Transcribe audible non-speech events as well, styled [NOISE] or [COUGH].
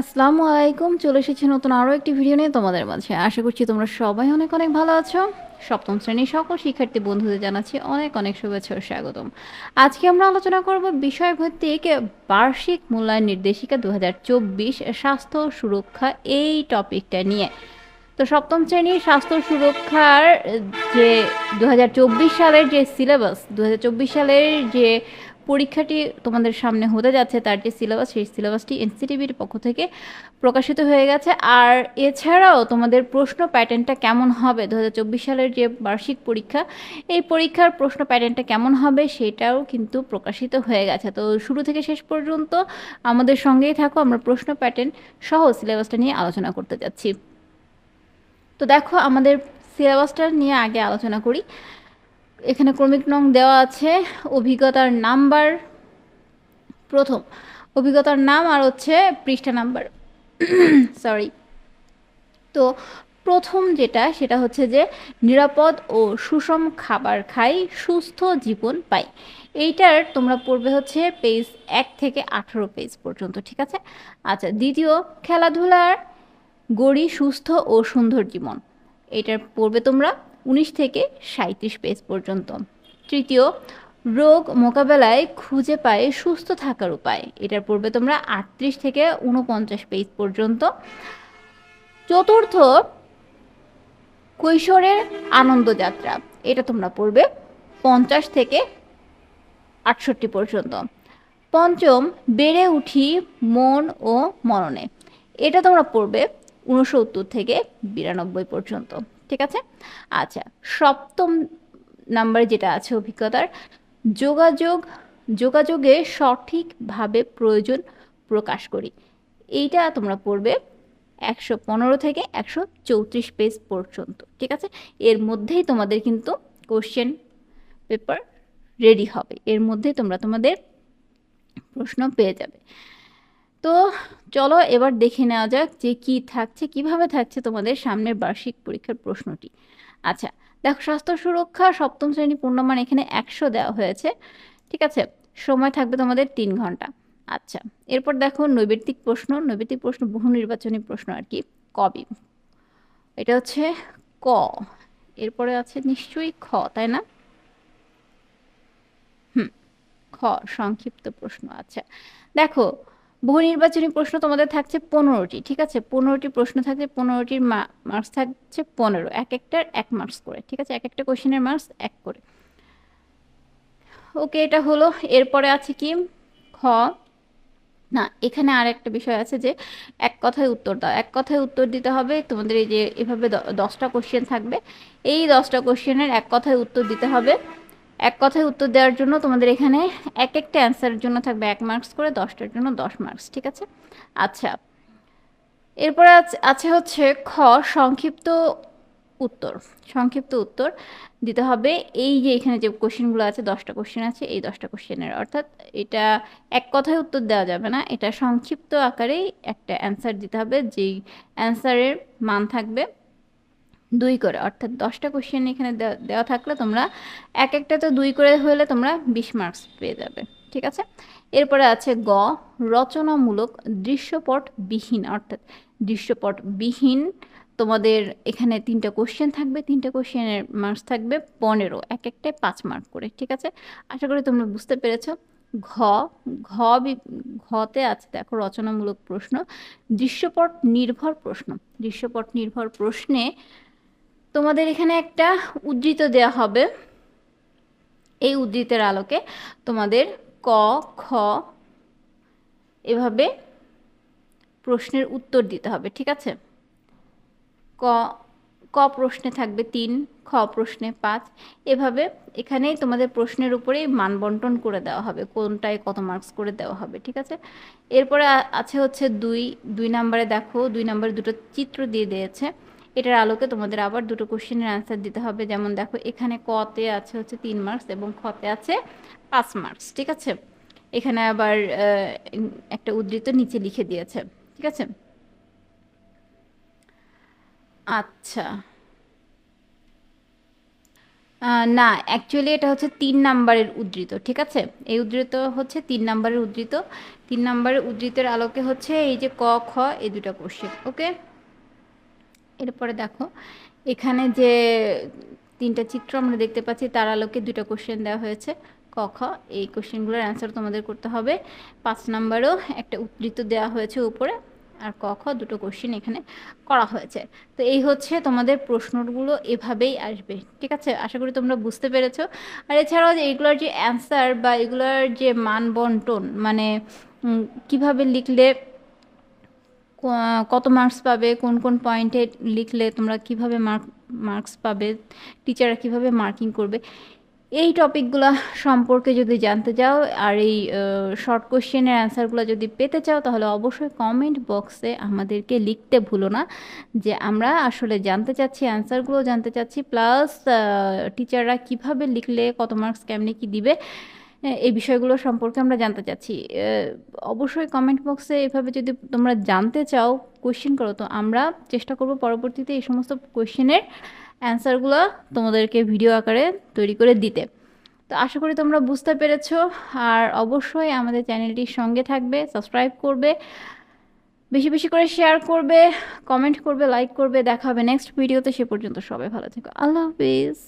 আসসালামু আলাইকুম। চলে এসেছি নতুন আরও একটি ভিডিও নিয়ে তোমাদের মাঝে। আশা করছি তোমরা সবাই অনেক অনেক ভালো আছো। সপ্তম শ্রেণির সকল শিক্ষার্থী বন্ধুদের জানাচ্ছি অনেক অনেক শুভেচ্ছা ও স্বাগতম। আজকে আমরা আলোচনা করব বিষয়ভিত্তিক বার্ষিক মূল্যায়ন নির্দেশিকা দু হাজার চব্বিশ স্বাস্থ্য সুরক্ষা এই টপিকটা নিয়ে। তো সপ্তম শ্রেণির স্বাস্থ্য সুরক্ষার যে দু হাজার চব্বিশ সালের যে সিলেবাস দু হাজার চব্বিশ সালের যে পরীক্ষাটি তোমাদের সামনে হতে যাচ্ছে, তার যে সিলেবাস, সেই সিলেবাসটি এনসিটিভির পক্ষ থেকে প্রকাশিত হয়ে গেছে। আর এছাড়াও তোমাদের প্রশ্ন প্যাটার্নটা কেমন হবে? দু হাজার চব্বিশ সালের যে বার্ষিক পরীক্ষা, এই পরীক্ষার প্রশ্ন প্যাটার্নটা কেমন হবে সেটাও কিন্তু প্রকাশিত হয়ে গেছে। তো শুরু থেকে শেষ পর্যন্ত আমাদের সঙ্গেই থাকো, আমরা প্রশ্ন প্যাটার্ন সহ সিলেবাসটা নিয়ে আলোচনা করতে যাচ্ছি। তো দেখো আমাদের সিলেবাসটা নিয়ে আগে আলোচনা করি। এখানে ক্রমিক নং দেওয়া আছে, অভিজ্ঞতার নাম্বার প্রথম। অভিজ্ঞতার নাম আর হচ্ছে পৃষ্ঠা নাম্বার। [COUGHS] সরি তো প্রথম যেটা, সেটা হচ্ছে যে নিরাপদ ও সুষম খাবার খাই, সুস্থ জীবন পাই। এইটার তোমরা পড়বে হচ্ছে পেজ এক থেকে আঠেরো পেজ পর্যন্ত, ঠিক আছে? আচ্ছা দ্বিতীয়, খেলাধুলার গড়ি, সুস্থ ও সুন্দর জীবন। এটার পড়বে তোমরা উনিশ থেকে সাঁত্রিশ পেজ পর্যন্ত। তৃতীয়, রোগ মোকাবেলায় খুঁজে পায় সুস্থ থাকার উপায়। এটার পড়বে তোমরা আটত্রিশ থেকে উনপঞ্চাশ পেজ পর্যন্ত। চতুর্থ, কৈশোরের আনন্দযাত্রা এটা তোমরা পড়বে পঞ্চাশ থেকে আটষট্টি পর্যন্ত। পঞ্চম, বেড়ে উঠি মন ও মননে। এটা তোমরা পড়বে উনসত্তর থেকে বিরানব্বই পর্যন্ত, ঠিক আছে? আচ্ছা সপ্তম নাম্বারে যেটা আছে অভিজ্ঞতার, যোগাযোগ, যোগাযোগে সঠিকভাবে প্রয়োজন প্রকাশ করি। এইটা তোমরা পড়বে একশো পনেরো থেকে একশো চৌত্রিশ পেজ পর্যন্ত, ঠিক আছে? এর মধ্যেই তোমাদের কিন্তু কোশ্চেন পেপার রেডি হবে। এর মধ্যেই তোমরা তোমাদের প্রশ্ন পেয়ে যাবে। তো চলো এবার দেখে নেওয়া যাক যে কি থাকছে, কীভাবে থাকছে তোমাদের সামনের বার্ষিক পরীক্ষার প্রশ্নটি। আচ্ছা দেখো স্বাস্থ্য সুরক্ষা সপ্তম শ্রেণি পূর্ণমান এখানে একশো দেওয়া হয়েছে, ঠিক আছে? সময় থাকবে তোমাদের তিন ঘণ্টা। আচ্ছা এরপর দেখো নৈবেত্তিক প্রশ্ন নৈবেত্তিক প্রশ্ন বহু নির্বাচনী প্রশ্ন আর কি কবি এটা হচ্ছে ক, এরপরে আছে নিশ্চয়ই খ, তাই না? হুম, খ, সংক্ষিপ্ত প্রশ্ন আচ্ছা। দেখো বহু নির্বাচনী প্রশ্ন তোমাদের থাকছে পনেরোটি, ঠিক আছে? পনেরোটি প্রশ্ন থাকছে, পনেরোটির মার্কস থাকছে পনেরো। এক একটার এক মার্কস করে, ঠিক আছে? এক একটা কোশ্চেনের মার্কস এক করে। ওকে এটা হলো, এরপরে আছে কি? খ। না, এখানে আর একটা বিষয় আছে যে, এক কথায় উত্তর দাও। এক কথায় উত্তর দিতে হবে, তোমাদের এই যে এভাবে দশটা কোশ্চেন থাকবে। এই দশটা কোশ্চেনের এক কথায় উত্তর দিতে হবে। এক কথায় উত্তর দেওয়ার জন্য তোমাদের এখানে এক একটা অ্যান্সারের জন্য থাকবে এক মার্কস করে দশটার জন্য দশ মার্কস ঠিক আছে? আচ্ছা এরপরে আছে হচ্ছে খ, সংক্ষিপ্ত উত্তর। সংক্ষিপ্ত উত্তর দিতে হবে এই যে এখানে যে কোশ্চেনগুলো আছে, দশটা কোশ্চেন আছে, এই দশটা কোশ্চেনের অর্থাৎ এটা এক কথায় উত্তর দেওয়া যাবে না, এটা সংক্ষিপ্ত আকারেই একটা অ্যান্সার দিতে হবে, যেই অ্যান্সারের মান থাকবে দুই করে, অর্থাৎ দশটা কোশ্চেন এখানে দেওয়া থাকলে তোমরা এক একটা তো দুই করে হলে তোমরা বিশ মার্কস পেয়ে যাবে, ঠিক আছে? এরপরে আছে গ, রচনামূলক দৃশ্যপট বিহীন, অর্থাৎ দৃশ্যপট বিহীন তোমাদের এখানে তিনটা কোশ্চেন থাকবে, তিনটা কোশ্চেনের মার্কস থাকবে পনেরো, এক একটায় পাঁচ মার্ক করে, ঠিক আছে? আশা করি তোমরা বুঝতে পেরেছ। ঘ ঘ ঘতে আছে দেখো রচনামূলক প্রশ্ন, দৃশ্যপট নির্ভর প্রশ্ন, দৃশ্যপট নির্ভর প্রশ্নে তোমাদের এখানে একটা উদ্ধৃত দেওয়া হবে। এই উদ্ধৃতের আলোকে তোমাদের ক, খ এভাবে প্রশ্নের উত্তর দিতে হবে, ঠিক আছে? ক ক প্রশ্নে থাকবে তিন, খ প্রশ্নে পাঁচ। এভাবে এখানেই তোমাদের প্রশ্নের উপরেই মান বন্টন করে দেওয়া হবে, কোনটায় কত মার্কস করে দেওয়া হবে, ঠিক আছে? এরপরে আছে হচ্ছে দুই দুই নাম্বারে দেখো, দুই নাম্বারে দুটো চিত্র দিয়ে দিয়েছে। এটার আলোকে তোমাদের আবার দুটো কোশ্চেনের অ্যান্সার দিতে হবে। যেমন দেখো, এখানে কতে আছে হচ্ছে তিন মার্কস এবং খতে আছে পাঁচ মার্কস ঠিক আছে? এখানে আবার একটা উদ্ধৃত নিচে লিখে দিয়েছে, ঠিক আছে? আচ্ছা। না অ্যাকচুয়ালি এটা হচ্ছে তিন নাম্বারের উদ্ধৃত, ঠিক আছে? এই উদ্ধৃত হচ্ছে তিন নাম্বারের উদ্ধৃত। তিন নাম্বারের উদ্ধৃতের আলোকে হচ্ছে এই যে ক, খ, এই দুটা কোশ্চেন ওকে এরপরে দেখো, এখানে যে তিনটা চিত্র আমরা দেখতে পাচ্ছি, তার আলোকে দুটো কোশ্চেন দেওয়া হয়েছে। ক, খ, এই কোশ্চেনগুলোর অ্যান্সার তোমাদের করতে হবে। পাঁচ নাম্বারও একটা উদ্ধৃত দেওয়া হয়েছে উপরে, আর ক, খ দুটো কোশ্চেন এখানে করা হয়েছে। তো এই হচ্ছে তোমাদের প্রশ্নগুলো, এভাবেই আসবে, ঠিক আছে? আশা করি তোমরা বুঝতে পেরেছ। আর এছাড়াও যে এগুলোর যে অ্যান্সার বা এগুলোর যে মান বন্টন মানে কীভাবে লিখলে কত মার্কস পাবে, কোন কোন পয়েন্টে লিখলে তোমরা কীভাবে মার্ক মার্কস পাবে টিচাররা কীভাবে মার্কিং করবে, এই টপিকগুলো সম্পর্কে যদি জানতে চাও আর এই শর্ট কোশ্চেনের অ্যান্সারগুলো যদি পেতে চাও, তাহলে অবশ্যই কমেন্ট বক্সে আমাদেরকে লিখতে ভুলো না যে আমরা আসলে জানতে চাচ্ছি অ্যান্সারগুলো জানতে চাচ্ছি প্লাস টিচাররা কীভাবে লিখলে কত মার্কস কেমনি কি দিবে এই বিষয়গুলো সম্পর্কে আমরা জানতে চাচ্ছি। অবশ্যই কমেন্ট বক্সে এভাবে যদি তোমরা জানতে চাও কোয়েশ্চেন করো, তো আমরা চেষ্টা করব পরবর্তীতে এই সমস্ত কোয়েশ্চেনের অ্যান্সারগুলো তোমাদেরকে ভিডিও আকারে তৈরি করে দিতে। তো আশা করি তোমরা বুঝতে পেরেছ, আর অবশ্যই আমাদের চ্যানেলটির সঙ্গে থাকবে সাবস্ক্রাইব করবে, বেশি বেশি করে শেয়ার করবে কমেন্ট করবে লাইক করবে, দেখা হবে নেক্সট ভিডিওতে সে পর্যন্ত সবাই ভালো থেকো। আল্লাহ হাফিজ।